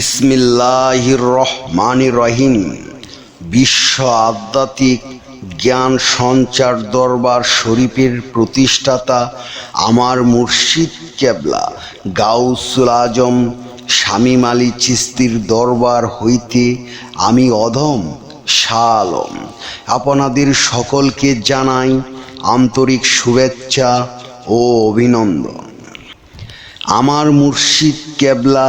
ইসমিল্লাহির রহমান রহিম। বিশ্ব আধ্যাত্মিক জ্ঞান সঞ্চার দরবার শরীফের প্রতিষ্ঠাতা আমার মুর্শিদ কেবলা গাউসুল আজম শামীম আলী চিস্তির দরবার হইতে আমি অধম শাহ আলম আপনাদের সকলকে জানাই আন্তরিক শুভেচ্ছা ও অভিনন্দন। আমার মুর্শিদ কেবলা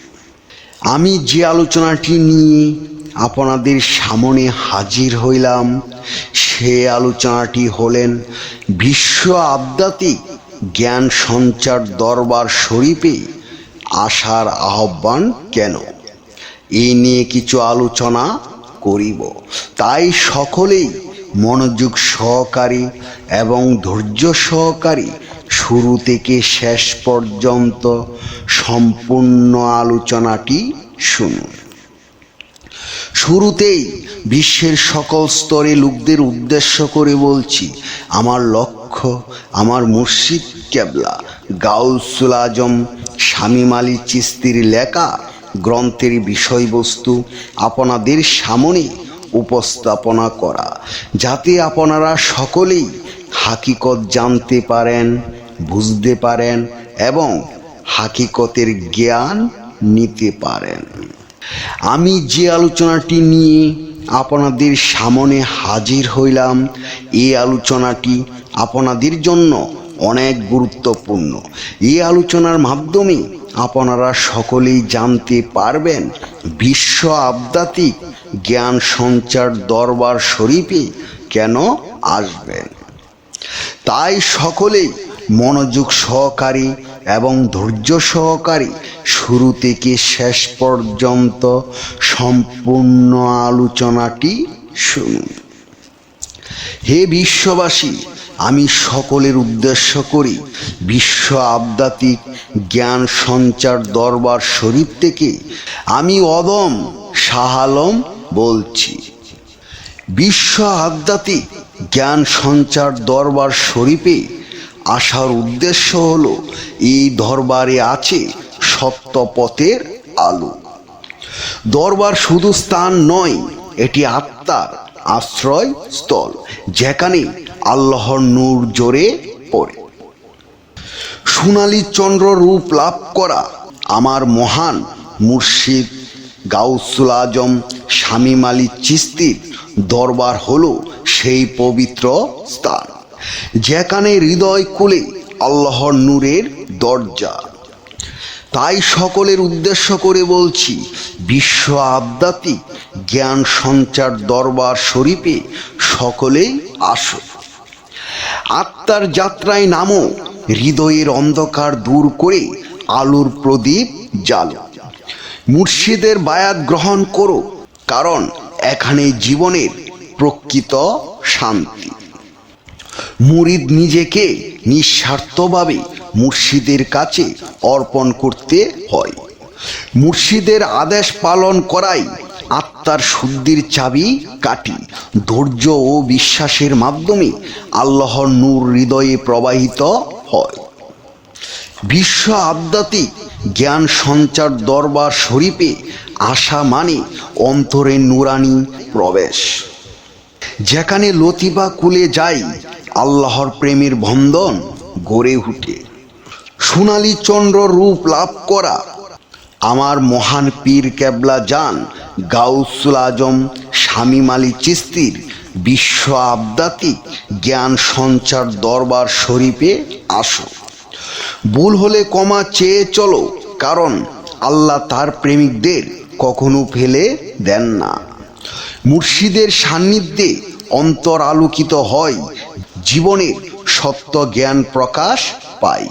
আমি যে আলোচনাটি নিয়ে আপনাদের সামনে হাজির হইলাম, সে আলোচনাটি হলেন বিশ্ব আধ্যাত্মিক জ্ঞান সঞ্চার দরবার শরীফে আসার আহ্বান কেন? এই নিয়ে কিছু আলোচনা করিব। তাই সকলেই মনোযোগ সহকারী এবং ধৈর্য সহকারী শুরু থেকে শেষ পর্যন্ত সম্পূর্ণ আলোচনাটি শুনুন। শুরুতেই বিশ্বের সকল স্তরে লোকদের উদ্দেশ্য করে বলছি, আমার লক্ষ্য, আমার মুর্শিদ কেবলা, গাউসুল আজম, শামীম আলী চিস্তির লেখা গ্রন্থের বিষয়বস্তু আপনাদের সামনে উপস্থাপনা করা, যাতে আপনারা সকলেই হাকিকত জানতে পারেন। বুঝতে পারেন এবং হাকিকতের জ্ঞান নিতে পারেন। আমি যে আলোচনাটি নিয়ে আপনাদের সামনে হাজির হইলাম, এই আলোচনাটি আপনাদের জন্য অনেক গুরুত্বপূর্ণ। এই আলোচনার মাধ্যমে আপনারা সকলেই জানতে পারবেন, বিশ্ব আধ্যাত্মিক জ্ঞান সঞ্চার দরবার শরীফে কেন আসবেন। তাই সকলেই মনোযোগ সহকারী এবং ধৈর্য সহকারী শুরু থেকে শেষ পর্যন্ত সম্পূর্ণ আলোচনাটি শুনুন। হে বিশ্ববাসী, আমি সকলের উদ্দেশ্য করি বিশ্ব আধ্যাত্মিক জ্ঞান সঞ্চার দরবার শরীফ থেকে আমি অদম শাহ আলম বলছি। বিশ্ব আধ্যাত্মিক জ্ঞান সঞ্চার দরবার শরীফে আসার উদ্দেশ্য হল, এই দরবারে আছে সত্যপথের আলো। দরবার শুধু স্থান নয়, এটি আত্মার আশ্রয় স্থল যেখানে আল্লাহর নূর জোরে পড়ে। সোনালী চন্দ্র রূপ লাভ করা আমার মহান মুর্শিদ গাউসুল আজম শামীম আলী চিস্তির দরবার হলো সেই পবিত্র স্থান। যেখানে হৃদয় কুলে আল্লাহর নূরের দরজা। তাই সকলের উদ্দেশ্য করে বলছি, বিশ্ব আধ্যাত্মিক জ্ঞান সঞ্চার দরবার শরীফে সকলেই আসো। আত্মার যাত্রায় নামো, হৃদয়ের অন্ধকার দূর করে আলোর প্রদীপ জ্বালো। মুর্শিদের বায়াত গ্রহণ করো, কারণ এখানে জীবনের প্রকৃত শান্তি। মুরিদ নিজেকে নিঃস্বার্থভাবে মুর্শিদের কাছে অর্পণ করতে হয়। মুর্শিদের আদেশ পালন করাই আত্মার শুদ্ধির চাবি কাটি ধৈর্য ও বিশ্বাসের মাধ্যমে আল্লাহর নূর হৃদয়ে প্রবাহিত হয়। বিশ্ব আধ্যাত্মিক জ্ঞান সঞ্চার দরবার শরীফে আসা মানে অন্তরে নুরানি প্রবেশ। যেখানে লতিবা কুলে যাই আল্লাহর প্রেমের বন্ধন গড়ে উঠে। সোনালী চন্দ্র রূপ লাভ করা। আমার মহান পীর কেবলা যান গাউসুল আজম, শামীম আলী চিস্তির বিশ্ব আধ্যাত্মিক জ্ঞান সঞ্চার দরবার শরীফে আসো। ভুল হলে কমা চেয়ে চলো, কারণ আল্লাহ তার প্রেমিকদের কখনো ফেলে দেন না। মুর্শিদের সান্নিধ্যে অন্তর আলোকিত হয় জীবনের সত্য জ্ঞান প্রকাশ পায়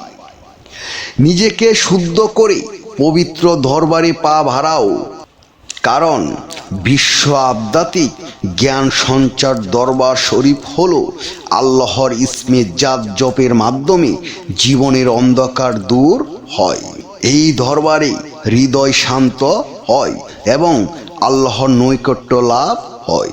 নিজেকে শুদ্ধ করে পবিত্র দরবারে পা ভাড়াও কারণ বিশ্ব আধ্যাত্মিক জ্ঞান সঞ্চার দরবার শরীফ হল আল্লাহর ইসমে জাত জপের মাধ্যমে জীবনের অন্ধকার দূর হয়। এই দরবারে হৃদয় শান্ত হয় এবং আল্লাহর নৈকট্য লাভ হয়।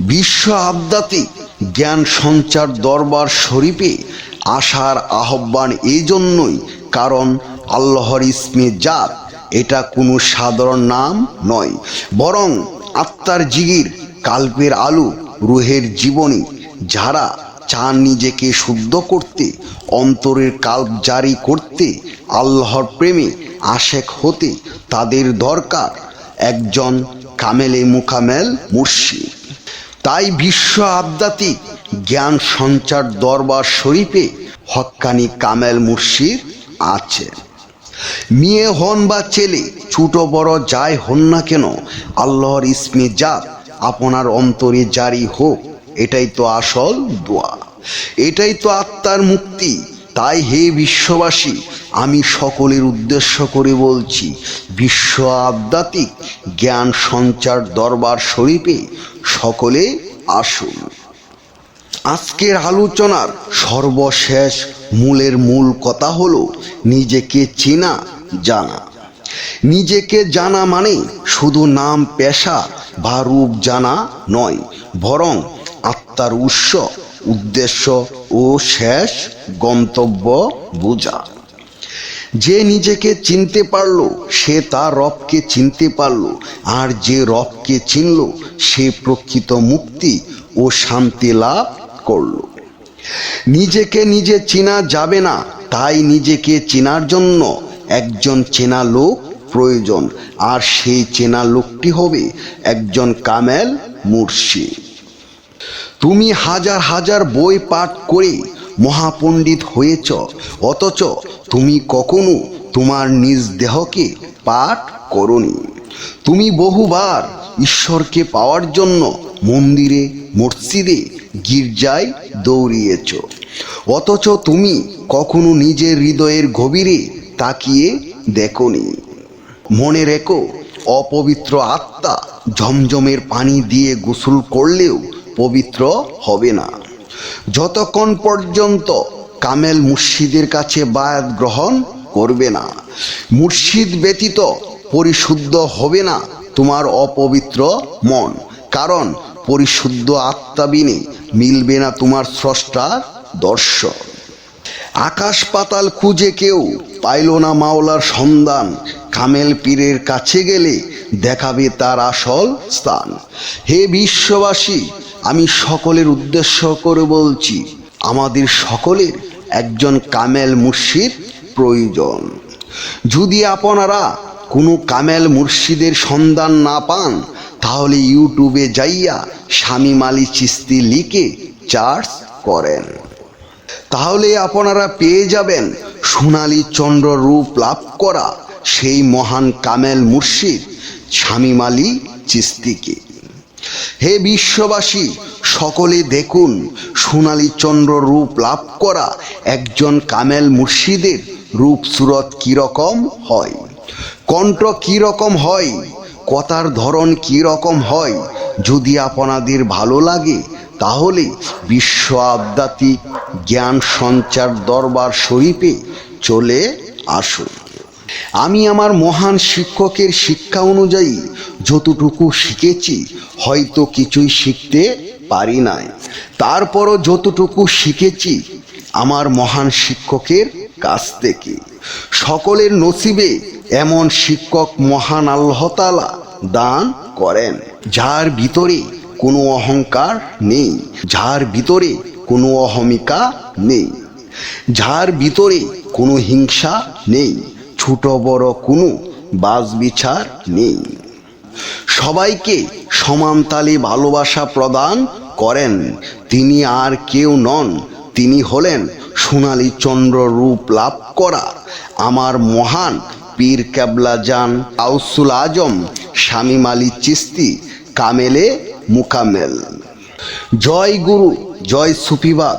বিশ্ব আধ্যাত্মিক জ্ঞান সঞ্চার দরবার শরীফে আসার আহ্বান এই জন্যই কারণ আল্লাহর ইসমে জাত, এটা কোনো সাধারণ নাম নয়। বরং আত্মার জিগির, কাল্পের আলু, রুহের জীবনী, যারা চান নিজেকে শুদ্ধ করতে, অন্তরের কাল্প জারি করতে, আল্লাহর প্রেমে আশেক হতে তাদের দরকার। একজন কামেলে মুকামেল মুর্শিদ। তাই বিশ্ব আধ্যাত্মিক জ্ঞান সঞ্চার দরবার শরীফে হক্কানি কামেল মুর্শিদ আছে। মেয়ে হন বা ছেলে, ছোট বড় যাই হন না কেন, আল্লাহর ইসমে জাত আপনার অন্তরে জারি হোক, এটাই তো আসল দোয়া। এটাই তো আত্মার মুক্তি তাই হে বিশ্ববাসী, আমি সকলের উদ্দেশ্য করে বলছি, বিশ্ব আধ্যাত্মিক জ্ঞান সঞ্চার দরবার শরীফে সকলে আসুন। আজকের আলোচনার সর্বশেষ মূলের মূল কথা হলো, নিজেকে চেনা, জানা। নিজেকে জানা মানে শুধু নাম, পেশা বা রূপ জানা নয়, বরং আত্মার উৎস উদ্দেশ্য ও শেষ গন্তব্য বোঝা। যে নিজেকে চিনতে পারল, সে তার রবকে চিনতে পারল, আর যে রবকে চিনল, সে প্রকৃত মুক্তি ও শান্তি লাভ করল। নিজেকে নিজে চেনা যাবে না, তাই নিজেকে চেনার জন্য একজন চেনা লোক প্রয়োজন, আর সেই চেনা লোকটি হবে একজন কামেল মুর্শিদ। তুমি হাজার হাজার বই পাঠ করে, মহাপণ্ডিত হয়েছ। অথচ তুমি কখনো তোমার নিজ দেহকে পাঠ করনি। তুমি বহুবার ঈশ্বরকে পাওয়ার জন্য মন্দিরে, মসজিদে, গির্জায় দৌড়িয়েছ। অথচ তুমি কখনো নিজের হৃদয়ের গভীরে তাকিয়ে দেখনি। মনে রেখো, অপবিত্র আত্মা ঝমঝমের পানি দিয়ে গোসল করলেও পবিত্র হবে না। যতক্ষণ পর্যন্ত কামেল মুর্শিদের কাছে বায়াত গ্রহণ করবে না, মুর্শিদ ব্যতীত পরিশুদ্ধ হবে না তোমার অপবিত্র মন, কারণ পরিশুদ্ধ আত্মাবিনে মিলবে না তোমার স্রষ্টার দর্শন। আকাশ পাতাল খুঁজে কেউ পাইল না মাওলার সন্ধান, কামেল পীরের কাছে গেলে দেখাবে তার আসল স্থান। হে বিশ্ববাসী আমি সকলের উদ্দেশ্য করে বলছি, আমাদের সকলের একজন কামেল মুর্শিদ প্রয়োজন। যদি আপনারা কোনো কামেল মুর্শিদের সন্ধান না পান, তাহলে ইউটিউবে যাইয়া স্বামী মালি চিস্তি লিখে চার্জ করেন। তাহলে আপনারা পেয়ে যাবেন সোনালী চন্দ্র রূপ লাভ করা সেই মহান কামেল মুর্শিদ স্বামী মালি চিস্তিকে হে বিশ্ববাসী, সকলে দেখুন, সোনালী চন্দ্র রূপ লাভ করা একজন কামেল মুর্শিদের রূপ সুরত কীরকম হয়? কণ্ঠ কীরকম হয়? কথার ধরন কীরকম হয়? যদি আপনাদের ভালো লাগে, তাহলে বিশ্ব আধ্যাত্মিক জ্ঞান সঞ্চার দরবার শরীফে চলে আসুন। আমি আমার মহান শিক্ষকের শিক্ষা অনুযায়ী যতটুকু শিখেছি, হয়তো কিছুই শিখতে পারি নাই। তারপরও যতটুকু শিখেছি আমার মহান শিক্ষকের কাছ থেকে। সকলের নসিবে এমন শিক্ষক মহান আল্লাহতালা দান করেন, যার ভিতরে কোনো অহংকার নেই, যার ভিতরে কোনো অহমিকা নেই, যার ভিতরে কোনো হিংসা নেই। ছোট বড় কোনো বাজ বিচার নেই। সবাইকে সমান তালে ভালোবাসা প্রদান করেন। তিনি আর কেউ নন, তিনি হলেন সোনালী চন্দ্র রূপ লাভ করা। আমার মহান পীর কেবলা জান আউসুল আজম, শামীম আলী চিস্তি, কামেলে মুকামেল জয় গুরু, জয় সুফিবাদ।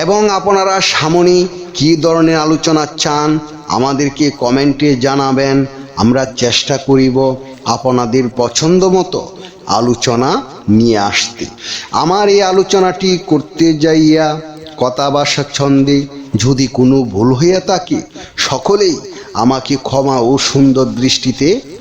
এবং আপনারা সামনে কী ধরনের আলোচনা চান, আমাদেরকে কমেন্টে জানাবেন। আমরা চেষ্টা করিব আপনাদের পছন্দ মতো আলোচনা নিয়ে আসতে। আমার এই আলোচনাটি করতে যাইয়া কথা বাসা ছন্দে যদি কোনো ভুল হইয়া থাকে, সকলেই আমাকে ক্ষমা ও সুন্দর দৃষ্টিতে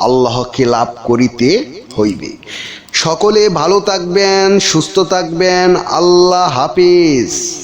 আল্লাহকে লাভ করিতে হইবে। সকলে ভালো থাকবেন সুস্থ থাকবেন। আল্লাহ হাফিজ।